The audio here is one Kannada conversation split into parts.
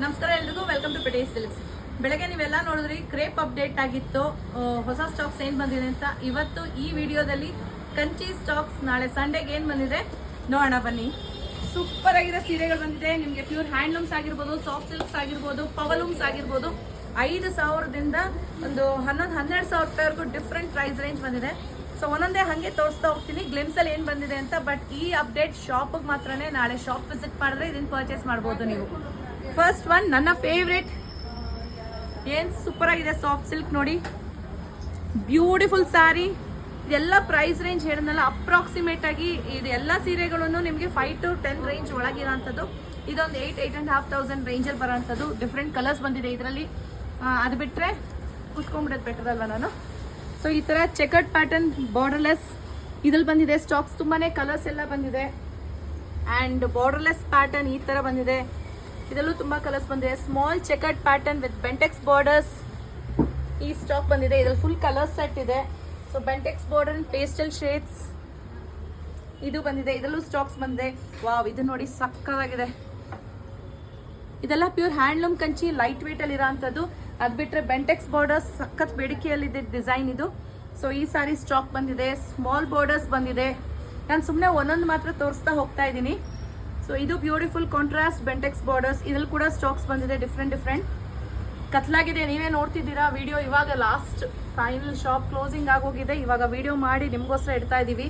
ನಮಸ್ಕಾರ ಎಲ್ರಿಗೂ ವೆಲ್ಕಮ್ ಟು ಪೆಟೇಸ್ ಸಿಲ್ಕ್ಸ್ ಬೆಳಗ್ಗೆ ನೀವೆಲ್ಲ ನೋಡಿದ್ರಿ ಕ್ರೇಪ್ ಅಪ್ಡೇಟ್ ಆಗಿತ್ತು. ಹೊಸ ಸ್ಟಾಕ್ಸ್ ಏನು ಬಂದಿದೆ ಅಂತ ಇವತ್ತು ಈ ವಿಡಿಯೋದಲ್ಲಿ ಕಂಚಿ ಸ್ಟಾಕ್ಸ್ ನಾಳೆ ಸಂಡೇಗೆ ಏನು ಬಂದಿದೆ? ನೋಡೋಣ, ಬನ್ನಿ. ಸೂಪರ್ ಆಗಿರೋ ಸೀರೆಗಳು ಬಂದಿದೆ. ನಿಮಗೆ ಪ್ಯೂರ್ ಹ್ಯಾಂಡ್ಲೂಮ್ಸ್ ಆಗಿರ್ಬೋದು ಸಾಫ್ಟ್ ಸಿಲ್ಕ್ಸ್ ಆಗಿರ್ಬೋದು ಪವಲೂಮ್ಸ್ ಆಗಿರ್ಬೋದು. ಐದು ಸಾವಿರದಿಂದ ಒಂದು ಹನ್ನೊಂದು, ಹನ್ನೆರಡು ಸಾವಿರ ರೂಪಾಯಿವರೆಗೂ ಡಿಫ್ರೆಂಟ್ ಪ್ರೈಸ್ ರೇಂಜ್ ಬಂದಿದೆ. ಸೊ ಒಂದೊಂದೇ ಹಾಗೆ ತೋರಿಸ್ತಾ ಹೋಗ್ತೀನಿ ಗ್ಲಿಮ್ಸ್ ಅಲ್ಲಿ ಏನ್ ಬಂದಿದೆ ಅಂತ. ಬಟ್ ಈ ಅಪ್ಡೇಟ್ ಶಾಪಿಗೆ ಮಾತ್ರನೇ ನಾಳೆ ಶಾಪ್ ವಿಸಿಟ್ ಮಾಡಿದ್ರೆ ಇದನ್ನ ಪರ್ಚೇಸ್ ಮಾಡ್ಬೋದು ನೀವು. ಫಸ್ಟ್ ಒನ್ ನನ್ನ ಫೇವ್ರೆಟ್ ಏನ್ ಸೂಪರ್ ಆಗಿದೆ ಸಾಫ್ಟ್ ಸಿಲ್ಕ್ ನೋಡಿ. ಬ್ಯೂಟಿಫುಲ್ ಸ್ಯಾರಿ ಇದೆಲ್ಲ ಪ್ರೈಸ್ ರೇಂಜ್ ಹೇಳಿದ್ನಲ್ಲ ಅಪ್ರಾಕ್ಸಿಮೇಟ್ ಆಗಿ ಇದು ಎಲ್ಲ ಸೀರೆಗಳನ್ನು ನಿಮಗೆ ಫೈವ್ ಟು ಟೆನ್ ರೇಂಜ್ ಒಳಗಿರೋಂಥದ್ದು ಇದೊಂದು eight eight and half thousand ರೇಂಜಲ್ಲಿ ಬರೋಂಥದ್ದು. ಡಿಫ್ರೆಂಟ್ ಕಲರ್ಸ್ ಬಂದಿದೆ ಇದರಲ್ಲಿ. ಅದು ಬಿಟ್ಟರೆ ಕುತ್ಕೊಂಡ್ಬಿಡೋದು ಬೆಟರ್ ಅಲ್ವಾ ನಾನು? ಸೊ ಈ ಥರ ಚೆಕರ್ಡ್ ಪ್ಯಾಟರ್ನ್ ಬಾರ್ಡರ್ಲೆಸ್ ಇದ್ರಲ್ಲಿ ಬಂದಿದೆ ಸ್ಟಾಕ್ಸ್ ತುಂಬಾ ಕಲರ್ಸ್ ಎಲ್ಲ ಬಂದಿದೆ. ಆ್ಯಂಡ್ ಬಾರ್ಡರ್ಲೆಸ್ ಪ್ಯಾಟರ್ನ್ ಈ ಥರ ಬಂದಿದೆ. ಇದರಲ್ಲೂ ತುಂಬಾ ಕಲರ್ಸ್ ಬಂದಿದೆ. Small checkered pattern with Bentex borders ಈ ಸ್ಟಾಕ್ ಬಂದಿದೆ. ಇದ್ರಲ್ಲಿ ಫುಲ್ ಕಲರ್ ಸೆಟ್ ಇದೆ. So Bentex border pastel shades ಇದು ಬಂದಿದೆ. ಇದರಲ್ಲೂ ಸ್ಟಾಕ್ಸ್ ಬಂದಿದೆ. ವಾವ್ ಇದು ನೋಡಿ ಸಕ್ಕದಾಗಿದೆ ಇದೆಲ್ಲ pure handloom Kanchi light weight ಅಲ್ಲಿ ಇರೋಂಥದ್ದು. ಅದ್ ಬಿಟ್ರೆ ಬೆಂಟೆಕ್ಸ್ ಬಾರ್ಡರ್ಸ್ ಸಖತ್ ಬೇಡಿಕೆಯಲ್ಲಿದೆ ಡಿಸೈನ್ ಇದು. ಸೊ ಈ ಸಾರಿ ಸ್ಟಾಕ್ ಬಂದಿದೆ. ಸ್ಮಾಲ್ ಬಾರ್ಡರ್ಸ್ ಬಂದಿದೆ. ನಾನು ಸುಮ್ಮನೆ ಒಂದೊಂದು ಮಾತ್ರ ತೋರಿಸ್ತಾ ಹೋಗ್ತಾ ಇದ್ದೀನಿ. ಸೊ ಇದು ಬ್ಯೂಟಿಫುಲ್ ಕಾಂಟ್ರಾಸ್ಟ್ ಬೆಂಟೆಕ್ಸ್ ಬಾರ್ಡರ್ಸ್ ಇದ್ರಲ್ಲಿ ಕೂಡ ಸ್ಟಾಕ್ಸ್ ಬಂದಿದೆ ಡಿಫ್ರೆಂಟ್ ಡಿಫ್ರೆಂಟ್ ಕತ್ಲಾಗಿದೆ. ನೀವೇ ನೋಡ್ತಿದ್ದೀರಾ ವಿಡಿಯೋ ಇವಾಗ ಲಾಸ್ಟ್ ಫೈನಲ್ ಶಾಪ್ ಕ್ಲೋಸಿಂಗ್ ಆಗೋಗಿದೆ. ಇವಾಗ ವಿಡಿಯೋ ಮಾಡಿ ನಿಮಗೋಸ್ಕರ ಇಡ್ತಾ ಇದ್ದೀವಿ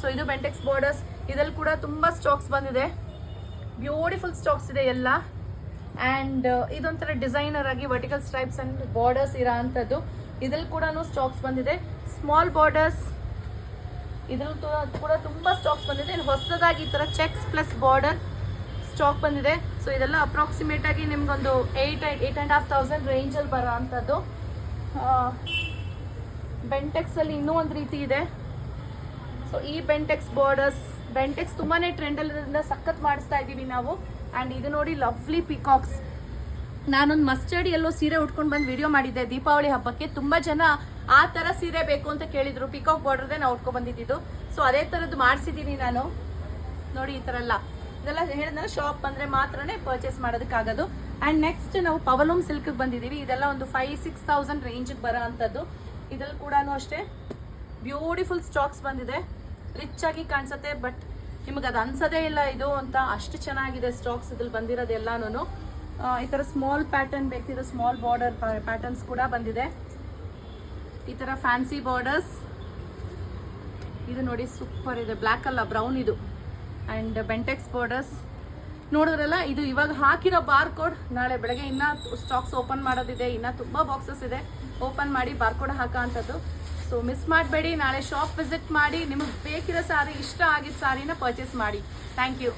ಸೊ ಇದು ಬೆಂಟೆಕ್ಸ್ ಬಾರ್ಡರ್ಸ್ ಇದ್ರಲ್ಲಿ ಕೂಡ ತುಂಬ ಸ್ಟಾಕ್ಸ್ ಬಂದಿದೆ. ಬ್ಯೂಟಿಫುಲ್ ಸ್ಟಾಕ್ಸ್ ಇದೆ ಎಲ್ಲ. ಆ್ಯಂಡ್ ಇದೊಂಥರ ಡಿಸೈನರ್ ಆಗಿ ವರ್ಟಿಕಲ್ ಸ್ಟ್ರೈಪ್ಸ್ ಅಂಡ್ ಬಾರ್ಡರ್ಸ್ ಇರೋ ಅಂಥದ್ದು. ಇದ್ರಲ್ಲಿ ಕೂಡ ಸ್ಟಾಕ್ಸ್ ಬಂದಿದೆ. ಸ್ಮಾಲ್ ಬಾರ್ಡರ್ಸ್ ಇದ್ರಲ್ಲಿ ಕೂಡ ತುಂಬ ಸ್ಟಾಕ್ಸ್ ಬಂದಿದೆ. ಇನ್ನು ಹೊಸದಾಗಿ ಈ ಥರ ಚೆಕ್ಸ್ ಪ್ಲಸ್ ಬಾರ್ಡರ್ ಸ್ಟಾಕ್ ಬಂದಿದೆ. ಸೊ ಇದೆಲ್ಲ ಅಪ್ರಾಕ್ಸಿಮೇಟ್ ಆಗಿ ನಿಮ್ಗೊಂದು eight eight and half thousand ರೇಂಜಲ್ಲಿ ಬರೋ ಅಂಥದ್ದು. ಬೆಂಟೆಕ್ಸಲ್ಲಿ ಇನ್ನೂ ಒಂದು ರೀತಿ ಇದೆ. ಸೊ ಈ ಬೆಂಟೆಕ್ಸ್ ಬಾರ್ಡರ್ಸ್ ಬೆಂಟೆಕ್ಸ್ ತುಂಬಾನೇ ಟ್ರೆಂಡಲ್ಲಿರೋದ್ರಿಂದ ಸಖತ್ ಮಾಡಿಸ್ತಾ ಇದ್ದೀವಿ ನಾವು. ಆ್ಯಂಡ್ ಇದು ನೋಡಿ ಲವ್ಲಿ ಪಿಕಾಕ್ಸ್ ನಾನೊಂದು ಮಸ್ಟರ್ಡ್ ಎಲ್ಲೋ ಸೀರೆ ಉಟ್ಕೊಂಡು ಬಂದು ವಿಡಿಯೋ ಮಾಡಿದ್ದೆ. ದೀಪಾವಳಿ ಹಬ್ಬಕ್ಕೆ ತುಂಬಾ ಜನ ಆ ಥರ ಸೀರೆ ಬೇಕು ಅಂತ ಕೇಳಿದ್ರು. ಪಿಕಾಕ್ ಬಾರ್ಡರ್ದೇ ನಾವು ಉಟ್ಕೊಂಡು ಬಂದಿದ್ದು ಸೊ ಅದೇ ಥರದ್ದು ಮಾಡಿಸಿದ್ದೀನಿ ನಾನು. ನೋಡಿ, ಈ ಥರ ಎಲ್ಲ ಇದೆಲ್ಲ ಹೇಳಿದ್ರೆ ಶಾಪ್ ಬಂದ್ರೆ ಮಾತ್ರನೇ ಪರ್ಚೇಸ್ ಮಾಡೋದಕ್ಕಾಗೋದು. ಆ್ಯಂಡ್ ನೆಕ್ಸ್ಟ್ ನಾವು ಪವಲೂಮ್ ಸಿಲ್ಕ್ ಬಂದಿದ್ದೀವಿ. ಇದೆಲ್ಲ ಒಂದು ಫೈವ್ ಸಿಕ್ಸ್ ತೌಸಂಡ್ ರೇಂಜಿಗೆ ಬರೋ ಅಂಥದ್ದು. ಇದ್ರಲ್ಲಿ ಕೂಡ ಅಷ್ಟೇ. ಬ್ಯೂಟಿಫುಲ್ ಸ್ಟಾಕ್ಸ್ ಬಂದಿದೆ. ರಿಚ್ ಆಗಿ ಕಾಣಿಸುತ್ತೆ ಬಟ್ ನಿಮಗೆ ಅದು ಅನ್ಸೋದೇ ಇಲ್ಲ ಇದು ಅಂತ ಅಷ್ಟು ಚೆನ್ನಾಗಿದೆ ಸ್ಟಾಕ್ಸ್ ಇದ್ರಲ್ಲಿ ಬಂದಿರೋದೆಲ್ಲಾನು ಈ ಥರ ಸ್ಮಾಲ್ ಪ್ಯಾಟರ್ನ್ ಬೇಕಿರೋ ಸ್ಮಾಲ್ ಬಾರ್ಡರ್ ಪ್ಯಾಟರ್ನ್ಸ್ ಕೂಡ ಬಂದಿದೆ. ಈ ಥರ ಫ್ಯಾನ್ಸಿ ಬಾರ್ಡರ್ಸ್ ಇದು ನೋಡಿ ಸೂಪರ್ ಇದೆ. ಬ್ಲ್ಯಾಕ್ ಅಲ್ಲ ಬ್ರೌನ್ ಇದು. ಆ್ಯಂಡ್ ಬೆಂಟೆಕ್ಸ್ ಬಾರ್ಡರ್ಸ್ ನೋಡಿದ್ರಲ್ಲ, ಇದು ಇವಾಗ ಹಾಕಿರೋ ಬಾರ್ ಕೋಡ್ ನಾಳೆ ಬೆಳಗ್ಗೆ ಇನ್ನೂ ಸ್ಟಾಕ್ಸ್ ಓಪನ್ ಮಾಡೋದಿದೆ. ಇನ್ನೂ ತುಂಬ ಬಾಕ್ಸಸ್ ಇದೆ. ಓಪನ್ ಮಾಡಿ ಬಾರ್ ಕೋಡ್ ಹಾಕೋ ಅಂಥದ್ದು. ಸೊ ಮಿಸ್ ಮಾಡಬೇಡಿ. ನಾಳೆ ಶಾಪ್ ವಿಸಿಟ್ ಮಾಡಿ. ನಿಮಗೆ ಬೇಕಿರೋ ಸಾರಿ ಇಷ್ಟ ಆಗಿದ್ದ ಸಾರಿನ ಪರ್ಚೇಸ್ ಮಾಡಿ. Thank you